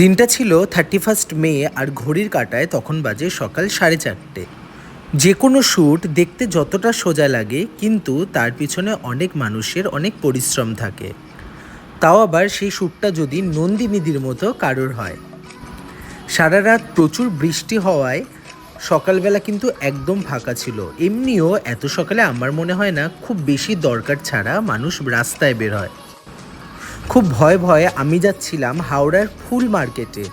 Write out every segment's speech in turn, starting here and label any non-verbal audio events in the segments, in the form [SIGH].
দিনটা ছিল thirty first May আর ঘড়ির কাটায় তখন বাজে সকাল সাড়ে চারটে। যে কোনো শ্যুট দেখতে যতটা সোজা লাগে, কিন্তু তার পিছনে অনেক মানুষের অনেক পরিশ্রম থাকে। তাও আবার সেই শ্যুটটা যদি নন্দিনীদির মতো কারোর হয়। সারা রাত প্রচুর বৃষ্টি হওয়ায় সকালবেলা কিন্তু একদম ফাঁকা ছিল। এমনিও এত সকালে আমার মনে হয় না, খুব বেশি দরকার ছাড়া মানুষ রাস্তায় বের হয়। খুব ভয়ে ভয়ে আমি যাচ্ছিলাম হাওড়ার ফুল মার্কেটে।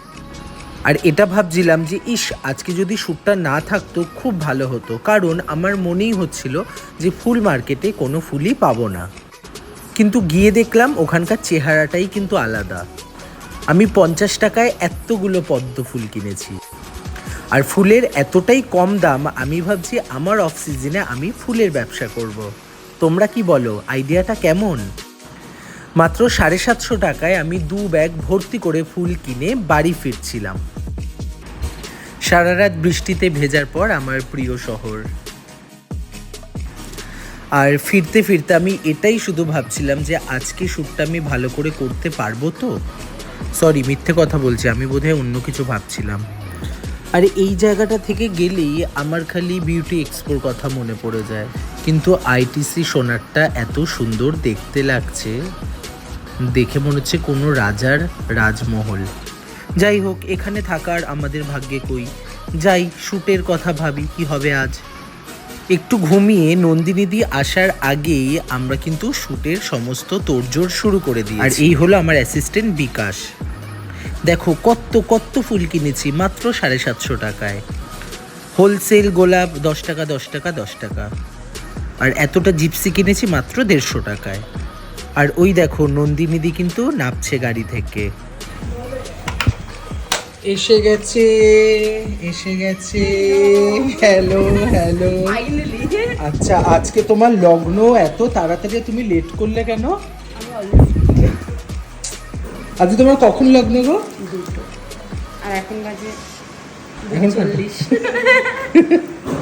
আর এটা ভাবছিলাম যে, ইস, আজকে যদি শ্যুটটা না থাকতো খুব ভালো হতো। কারণ আমার মনেই হচ্ছিল যে, ফুল মার্কেটে কোনো ফুলই পাবো না। কিন্তু গিয়ে দেখলাম ওখানকার চেহারাটাই কিন্তু আলাদা। আমি পঞ্চাশ টাকায় এতগুলো পদ্ম ফুল কিনেছি। আর ফুলের এতটাই কম দাম, আমি ভাবছি আমার অফ সিজনে আমি ফুলের ব্যবসা করব। তোমরা কি বলো? আইডিয়াটা কেমন? মাত্র সাড়ে সাতশো টাকায় আমি দু ব্যাগ ভর্তি করে ফুল কিনে বাড়ি ফিরছিলাম। সারা রাত বৃষ্টিতে ভেজার পর আমার প্রিয় শহর। আর ফিরতে ফিরতে আমি এটাই শুধু ভাবছিলাম যে আজকে শ্যুটটা আমি ভালো করে করতে পারব তো। সরি মিথ্যে কথা বলছি, আমি বোধহয় অন্য কিছু ভাবছিলাম। আর এই জায়গাটা থেকে গেলেই আমার খালি বিউটি এক্সপোর কথা মনে পড়ে যায়। কিন্তু আইটিসি সোনারটা এত সুন্দর দেখতে লাগছে। দেখে মনে হচ্ছে কোনো রাজার রাজমহল। যাই হোক, এখানে থাকার আমাদের ভাগ্যে কই? যাই শ্যুটের কথা ভাবি, কি হবে আজ? একটু ঘুমিয়ে নন্দিনীদি আসার আগেই আমরা কিন্তু শ্যুটের সমস্ত তোড়জোড় শুরু করে দিই আর এই হলো আমার অ্যাসিস্ট্যান্ট বিকাশ। দেখো কত কত ফুল কিনেছি, মাত্র সাড়ে সাতশো টাকায়। হোলসেল গোলাপ দশ টাকা দশ টাকা দশ টাকা। আর এতটা জিপসি কিনেছি মাত্র দেড়শো টাকায়। আর ওই দেখো নন্দিনীদি কিন্তু নাপছে গাড়ি থেকে। এসে গেছে এসে গেছে। হ্যালো হ্যালো আচ্ছা আজকে তোমার লগ্ন এত তাড়াতাড়ি তুমি লেট করলে কেন? আজকে তোমার কখন লগ্ন গো? দুটো। আর এখন বাজে এখন [LAUGHS]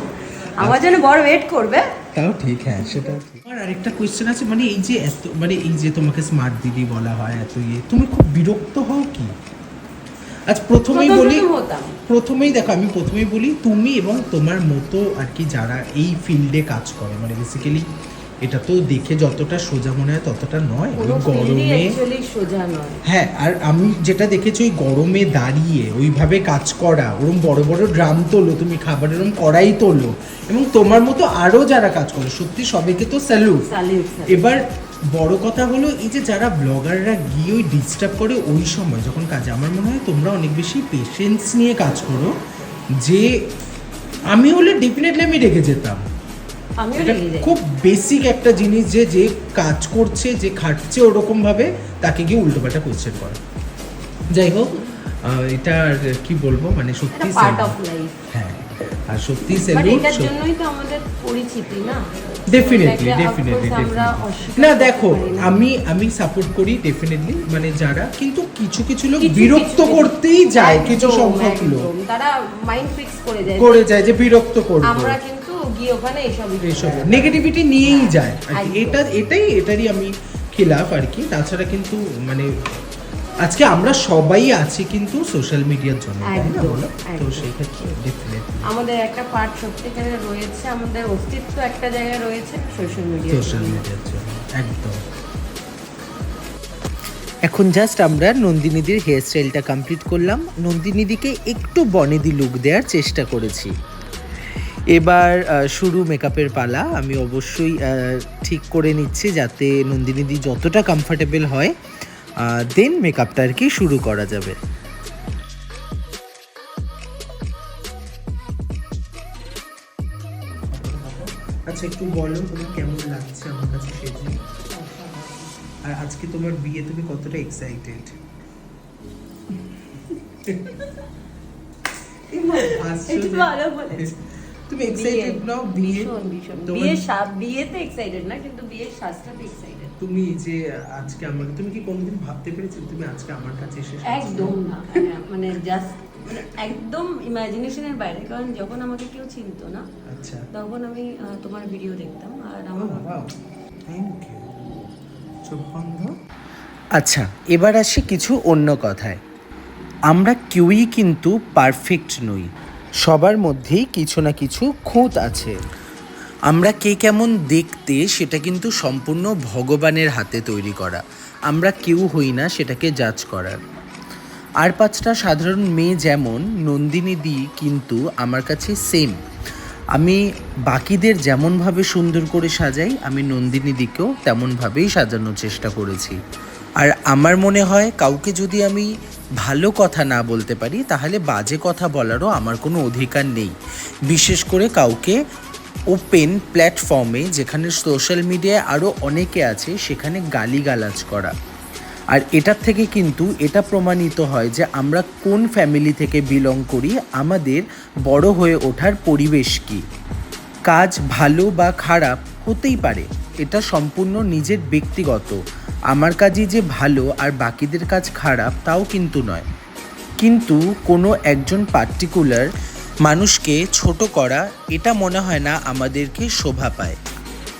আমার জন্য বড় ওয়েট করবে। তাও ঠিক হ্যাঁ সেটা আর আরেকটা কোয়েশ্চেন আছে মানে এই যে এত মানে এই যে তোমাকে স্মার্ট দিদি বলা হয় এত ইয়ে তুমি খুব বিরক্ত হও কি? আজ প্রথমেই বলি প্রথমেই দেখো আমি প্রথমেই বলি তুমি এবং তোমার মতো আর কি যারা এই ফিল্ডে কাজ করে মানে বেসিক্যালি এটা তো দেখে যতটা সোজা মনে হয় ততটা নয় ওই গরমে সোজা নয়। হ্যাঁ আর আমি যেটা দেখেছি ওই গরমে দাঁড়িয়ে ওইভাবে কাজ করা ওরম বড় বড় ড্রাম তোলো তুমি খাবার এরম কড়াই তোলো এবং তোমার মতো আরও যারা কাজ করে সত্যি সবাইকে তো স্যালুট এবার বড় কথা হলো এই যে যারা ব্লগাররা গিয়ে ওই ডিস্টার্ব করে ওই সময় যখন কাজে আমার মনে হয় তোমরা অনেক বেশি পেশেন্স নিয়ে কাজ করো যে আমি হলে ডেফিনেটলি আমি রেগে যেতাম। খুব বেসিক একটা জিনিস যে যে কাজ করছে যে খাটছে ওরকম ভাবে তাকে গিয়ে উল্টোপাল্টা কোয়েশ্চেন করা। যাই হোক এটা আর কি বলব মানে সত্যি হ্যাঁ আর সত্যি বাট স্যালুট জন্যই তো আমাদের পরিচিতি না। ডেফিনেটলি ডেফিনেটলি না দেখো আমি আমি সাপোর্ট করি ডেফিনেটলি মানে যারা কিন্তু কিছু কিছু লোক বিরক্ত করতেই যায় কিছু সংখ্যক লোক। তারা মাইন্ড ফিক্স করে যায়। করে যায় যে বিরক্ত করবে। আমরা গিয়ে ওখানে এইসব এইসব নেগেটিভিটি নিয়েই হ্যাঁ, যায়। এটা এটাই এটারই আমি খিলাফ আর কি। তাছাড়া কিন্তু মানে আজকে আমরা সবাই আছি কিন্তু সোশ্যাল মিডিয়ার জন্য তো সেই ক্ষেত্রে আমাদের একটা পার্ট সত্যিকারে রয়েছে আমাদের অস্তিত্ব একটা জায়গায় রয়েছে সোশ্যাল মিডিয়া সোশ্যাল মিডিয়ার জন্য একদম। এখন জাস্ট আমরা নন্দিনীদির হেয়ার স্টাইলটা কমপ্লিট করলাম। নন্দিনীদিকে একটু বনেদি লুক দেওয়ার চেষ্টা করেছি। এবার শুরু মেকআপের পালা। আমি অবশ্যই ঠিক করে নিচ্ছি যাতে নন্দিনীদি যতটা কমফর্টেবল হয় দেন মেকআপটা আর কি শুরু করা যাবে। আচ্ছা একটু বলো তোমার কেমন লাগছে আমার কাছে সেজে? আর আজকে তোমার বিয়ে তুমি কতটা [LAUGHS] এক্সাইটেড [LAUGHS] তুমি এক্সাইটেড নাও বিয়ে? ভীষণ ভীষণ। বিয়ে সা- বিয়েতে এক্সাইটেড না কিন্তু বিয়ের সাজটাতে এক্সাইটেড তুমি যে আজকে আমাকে তুমি কি কোনোদিন ভাবতে পেরেছিলে তুমি আজকে আমার কাছে এসে একদম না মানে জাস্ট একদম ইমাজিনেশনের বাইরে কারণ যখন আমাকে কেউ চিনতো না আচ্ছা। তখন আমি তোমার ভিডিও দেখতাম আর আমার থ্যাংক ইউ চোখ বন্ধ। আচ্ছা এবার আসি কিছু অন্য কথায়। আমরা কেউই কিন্তু পারফেক্ট নই। সবার মধ্যেই কিছু না কিছু খুঁত আছে। আমরা কে কেমন দেখতে সেটা কিন্তু সম্পূর্ণ ভগবানের হাতে তৈরি করা। আমরা কেউ হই না সেটাকে জাজ করার। আর পাঁচটা সাধারণ মেয়ে যেমন, নন্দিনী দি কিন্তু আমার কাছে সেম আমি বাকিদের যেমনভাবে সুন্দর করে সাজাই, আমি নন্দিনী দিকেও তেমনভাবেই সাজানোর চেষ্টা করেছি। আর আমার মনে হয়, কাউকে যদি আমি ভালো কথা না বলতে পারি, তাহলে বাজে কথা বলারও আমার কোনো অধিকার নেই। বিশেষ করে কাউকে ওপেন প্ল্যাটফর্মে যেখানে সোশ্যাল মিডিয়ায় আরও অনেকে আছে, সেখানে গালিগালাজ করা। আর এটার থেকে কিন্তু এটা প্রমাণিত হয় যে আমরা কোন ফ্যামিলি থেকে বিলং করি, আমাদের বড় হয়ে ওঠার পরিবেশ কী। কাজ ভালো বা খারাপ হতেই পারে, এটা সম্পূর্ণ নিজের ব্যক্তিগত। আমার কাজই যে ভালো আর বাকিদের কাজ খারাপ, তাও কিন্তু নয়। কিন্তু কোনো একজন পার্টিকুলার মানুষকে ছোট করা, এটা মনে হয় না আমাদেরকে শোভা পায়।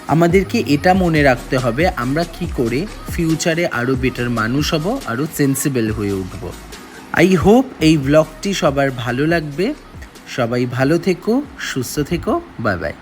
আমাদেরকে এটা মনে রাখতে হবে, আমরা কি করে ফিউচারে আরও বেটার মানুষ হব আরও সেন্সিবল হয়ে উঠব। আই হোপ এই ব্লগটি সবার ভালো লাগবে। সবাই ভালো থেকো, সুস্থ থেকো বাই বাই